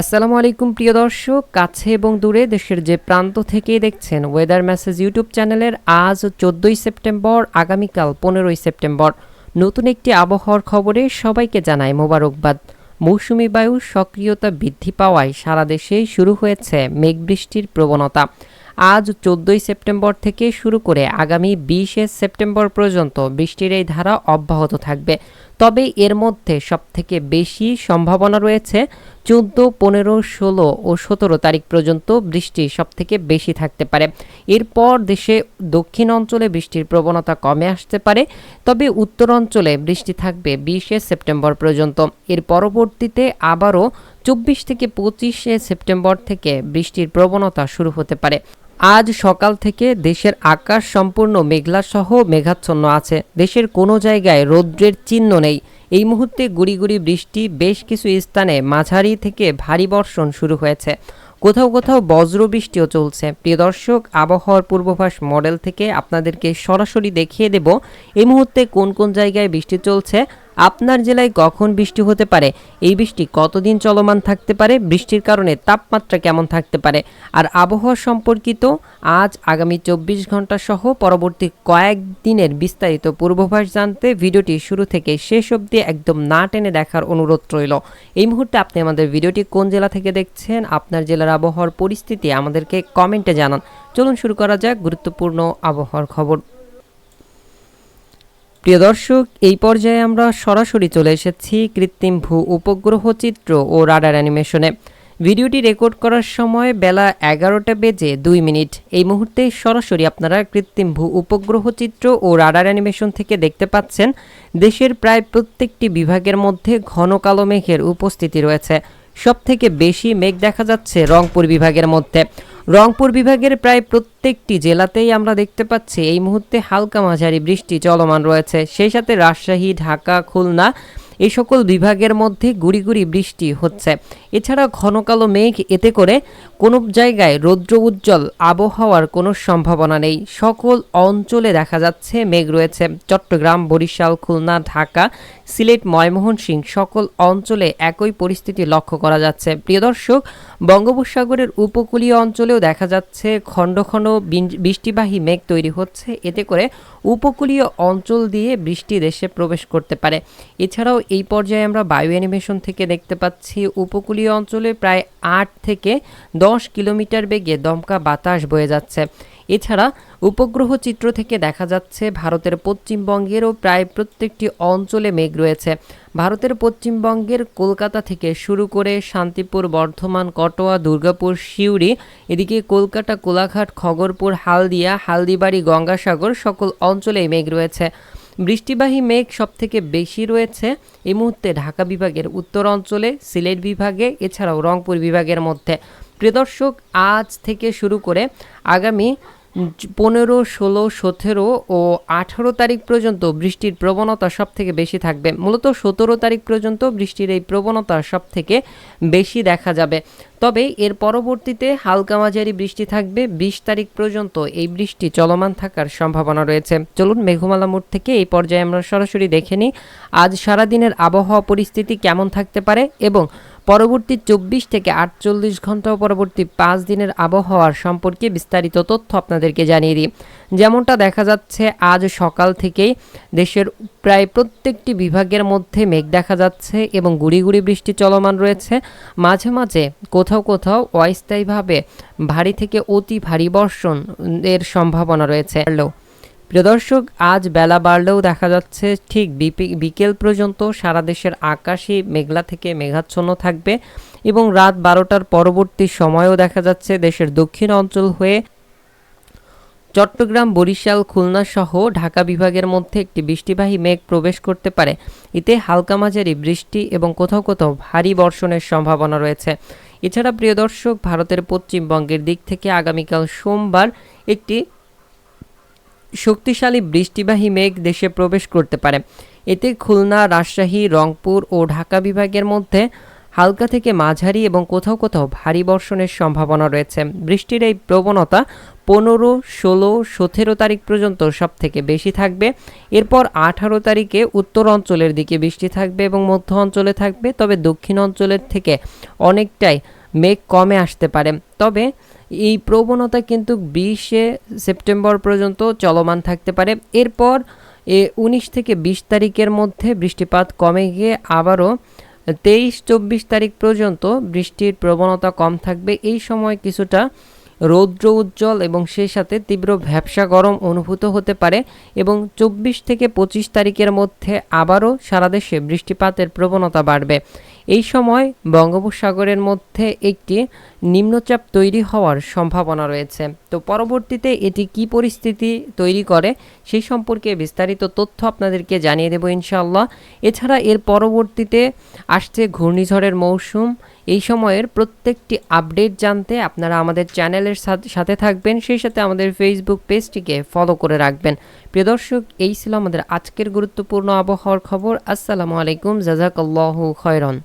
আসসালামু আলাইকুম, প্রিয় দর্শক। কাছে এবং দূরে দেশের যে প্রান্ত থেকেই দেখছেন ওয়েদার মেসেজ ইউটিউব চ্যানেলের আজ চোদ্দোই সেপ্টেম্বর, আগামীকাল পনেরোই সেপ্টেম্বর। নতুন একটি আবহাওয়ার খবরে সবাইকে জানায় মোবারকবাদ। মৌসুমি বায়ুর সক্রিয়তা বৃদ্ধি পাওয়ায় সারা দেশেই শুরু হয়েছে মেঘবৃষ্টির প্রবণতা। আজ চোদ্দোই সেপ্টেম্বর থেকে শুরু করে আগামী বিশে সেপ্টেম্বর পর্যন্ত বৃষ্টির এই ধারা অব্যাহত থাকবে। তবে এর মধ্যে সবথেকে বেশি সম্ভাবনা রয়েছে চোদ্দ, পনেরো, ষোলো ও সতেরো তারিখ পর্যন্ত বৃষ্টি সবথেকে বেশি থাকতে পারে। এরপর দেশে দক্ষিণ অঞ্চলে বৃষ্টির প্রবণতা কমে আসতে পারে, তবে উত্তর অঞ্চলে বৃষ্টি থাকবে বিশে সেপ্টেম্বর পর্যন্ত। এর পরবর্তীতে আবারও চব্বিশ থেকে পঁচিশে সেপ্টেম্বর থেকে বৃষ্টির প্রবণতা শুরু হতে পারে। আজ সকাল থেকে দেশের আকাশ সম্পূর্ণ মেঘলা সহ মেঘাচ্ছন্ন আছে। দেশের কোনো জায়গায় রৌদ্রের চিহ্ন নেই। এই মুহূর্তে গুড়ি বৃষ্টি বেশ কিছু স্থানে মাঝারি থেকে ভারী বর্ষণ শুরু হয়েছে। কোথাও কোথাও বজ্র বৃষ্টিও চলছে। প্রিয় দর্শক, আবহাওয়ার পূর্বাভাস মডেল থেকে আপনাদেরকে সরাসরি দেখিয়ে দেব, এই মুহূর্তে কোন কোন জায়গায় বৃষ্টি চলছে আপনার জেলায় কখন বৃষ্টি হতে পারে? এই বৃষ্টি কতদিন চলমান থাকতে পারে? বৃষ্টির কারণে তাপমাত্রা কেমন থাকতে পারে? আর আবহাওয়া সম্পর্কিত আজ আগামী চব্বিশ ঘণ্টা সহ পরবর্তী কয়েকদিনের বিস্তারিত পূর্বাভাস জানতে ভিডিওটি শুরু থেকে শেষ অবধি একদম না টেনে দেখার অনুরোধ রইল। এই মুহূর্তে আপনি আমাদের ভিডিওটি কোন জেলা থেকে দেখছেন, আপনার জেলার আবহাওয়ার পরিস্থিতি আমাদেরকে কমেন্টে জানান। চলুন শুরু করা যাক গুরুত্বপূর্ণ আবহাওয়ার খবর। প্রিয় দর্শক, এই পর্যায়ে আমরা সরাসরি চলে এসেছি কৃত্রিম ভূ উপগ্রহ চিত্র ও রাডার অ্যানিমেশনে। ভিডিওটি রেকর্ড করার সময় বেলা এগারোটা বেজে দুই মিনিট। এই মুহূর্তে সরাসরি আপনারা কৃত্রিম ভূ উপগ্রহ চিত্র ও রাডার অ্যানিমেশন থেকে দেখতে পাচ্ছেন, দেশের প্রায় প্রত্যেকটি বিভাগের মধ্যে ঘন কালো মেঘের উপস্থিতি রয়েছে। সবথেকে বেশি মেঘ দেখা যাচ্ছে রংপুর বিভাগের মধ্যে। রংপুর বিভাগের প্রায় প্রত্যেকটি জেলাতেই আমরা দেখতে পাচ্ছি, এই মুহূর্তে হালকা মাঝারি বৃষ্টি চলমান রয়েছে। সেই সাথে রাজশাহী, ঢাকা, খুলনা, এই সকল বিভাগের মধ্যে গুড়ি গুড়ি বৃষ্টি হচ্ছে। এছাড়া ঘন কালো মেঘ এতে করে কোনো জায়গায় রৌদ্র উজ্জ্বল আবহাওয়ার কোনো সম্ভাবনা নেই। সকল অঞ্চলে দেখা যাচ্ছে মেঘ রয়েছে। চট্টগ্রাম, বরিশাল, খুলনা, ঢাকা, সিলেট ময়মোহনসিংহ সকল অঞ্চলে একই পরিস্থিতি লক্ষ্য করা যাচ্ছে। প্রিয় দর্শক, বঙ্গোপসাগরের উপকূলীয় অঞ্চলেও দেখা যাচ্ছে খণ্ড খণ্ড বৃষ্টিবাহী মেঘ তৈরি হচ্ছে। এতে করে উপকূলীয় অঞ্চল দিয়ে বৃষ্টি দেশে প্রবেশ করতে পারে। এছাড়াও এই পর্যায়ে আমরা বায়ু অ্যানিমেশন থেকে দেখতে পাচ্ছি। উপকূলীয় অঞ্চলে প্রায় আট থেকে দশ কিলোমিটার বেগে দমকা বাতাস বয়ে যাচ্ছে। এছাড়া উপগ্রহ চিত্র থেকে দেখা যাচ্ছে, ভারতের পশ্চিমবঙ্গেরও প্রায় প্রত্যেকটি অঞ্চলে মেঘ রয়েছে। ভারতের পশ্চিমবঙ্গের কলকাতা থেকে শুরু করে শান্তিপুর, বর্ধমান, কটোয়া, দুর্গাপুর, সিউড়ি, এদিকে কলকাতা, কোলাঘাট, খগরপুর, হালদিয়া, হালদিবাড়ি, গঙ্গাসাগর সকল অঞ্চলেই মেঘ রয়েছে। বৃষ্টিবাহী মেঘ সবথেকে বেশি রয়েছে এই মুহূর্তে ঢাকা বিভাগের উত্তর অঞ্চলে, সিলেট বিভাগে, এছাড়াও রংপুর বিভাগের মধ্যে। প্রিয় দর্শক আজ থেকে শুরু করে আগামী পনেরো, ষোলো, সতেরো ও আঠারো তারিখ পর্যন্ত বৃষ্টির প্রবণতা সব থেকে বেশি থাকবে। মূলত সতেরো তারিখ পর্যন্ত বৃষ্টির এই প্রবণতা সব থেকে বেশি দেখা যাবে। তবে এর পরবর্তীতে হালকা মাঝারি বৃষ্টি থাকবে। বিশ তারিখ পর্যন্ত এই বৃষ্টি চলমান থাকার সম্ভাবনা রয়েছে। চলুন মেঘমালা মোড় থেকে এই পর্যায়ে আমরা সরাসরি দেখে নিই, আজ সারাদিনের আবহাওয়া পরিস্থিতি কেমন থাকতে পারে এবং পরবর্তী চব্বিশ থেকে আটচল্লিশ ঘণ্টা পরবর্তী পাঁচ দিনের আবহাওয়ার সম্পর্কে বিস্তারিত তথ্য আপনাদেরকে জানিয়ে দিই। যেমনটা দেখা যাচ্ছে, আজ সকাল থেকেই দেশের প্রায় প্রত্যেকটি বিভাগের মধ্যে মেঘ দেখা যাচ্ছে এবং গুড়ি গুড়ি বৃষ্টি চলমান রয়েছে। মাঝে মাঝে কোথাও কোথাও অস্থায়ীভাবে ভারী থেকে অতি ভারী বর্ষণ এর সম্ভাবনা রয়েছে। প্রিয় দর্শক, আজ বেলা বাড়লেও দেখা যাচ্ছে ঠিক বিকেল পর্যন্ত সারা দেশের আকাশই মেঘলা থেকে মেঘাচ্ছন্ন থাকবে এবং রাত বারোটার পরবর্তী সময়ও দেখা যাচ্ছে দেশের দক্ষিণ অঞ্চল হয়ে চট্টগ্রাম, বরিশাল, খুলনা সহ ঢাকা বিভাগের মধ্যে একটি বৃষ্টিবাহী মেঘ প্রবেশ করতে পারে। এতে হালকা মাঝারি বৃষ্টি এবং কোথাও কোথাও ভারী বর্ষণের সম্ভাবনা রয়েছে। এছাড়া প্রিয় দর্শক, ভারতের পশ্চিমবঙ্গের দিক থেকে আগামীকাল সোমবার একটি শক্তিশালী বৃষ্টিবাহী মেঘ দেশে প্রবেশ করতে পারে। এতে খুলনা, রাজশাহী, রংপুর ও ঢাকা বিভাগের মধ্যে হালকা থেকে মাঝারি এবং কোথাও কোথাও ভারী বর্ষণের সম্ভাবনা রয়েছে। বৃষ্টির এই প্রবণতা পনেরো, ষোলো, সতেরো তারিখ পর্যন্ত সব থেকে বেশি থাকবে। এরপর আঠারো তারিখে উত্তর অঞ্চলের দিকে বৃষ্টি থাকবে এবং মধ্য অঞ্চলে থাকবে, তবে দক্ষিণ অঞ্চলের থেকে অনেকটাই মেঘ কমে আসতে পারে। তবে এই প্রবণতা কিন্তু বিশে সেপ্টেম্বর পর্যন্ত চলমান থাকতে পারে। এরপর এ উনিশ থেকে বিশ তারিখের মধ্যে বৃষ্টিপাত কমে গিয়ে আবারও তেইশ চব্বিশ তারিখ পর্যন্ত বৃষ্টির প্রবণতা কম থাকবে। এই সময় কিছুটা রৌদ্র উজ্জ্বল এবং সেই সাথে তীব্র ভ্যাবসা গরম অনুভূত হতে পারে এবং চব্বিশ থেকে পঁচিশ তারিখের মধ্যে আবারও সারা দেশে বৃষ্টিপাতের প্রবণতা বাড়বে। এই সময় বঙ্গোপসাগরের মধ্যে একটি নিম্নচাপ তৈরি হওয়ার সম্ভাবনা রয়েছে। তো পরবর্তীতে এটি কি পরিস্থিতি তৈরি করে সেই সম্পর্কে বিস্তারিত তথ্য আপনাদেরকে জানিয়ে দেব ইনশাআল্লাহ। এছাড়া এর পরবর্তীতে আসছে ঘূর্ণিঝড়ের মৌসুম। এই সময়ের প্রত্যেকটি আপডেট জানতে আপনারা আমাদের চ্যানেলের সাথ- সাথে থাকবেন। সেই সাথে আমাদের ফেসবুক পেজটিকে ফলো করে রাখবেন। প্রিয় দর্শক, এই ছিল আমাদের আজকের গুরুত্বপূর্ণ আবহাওয়ার খবর। আসসালামু আলাইকুম। জাজাকাল্লাহু খয়রন।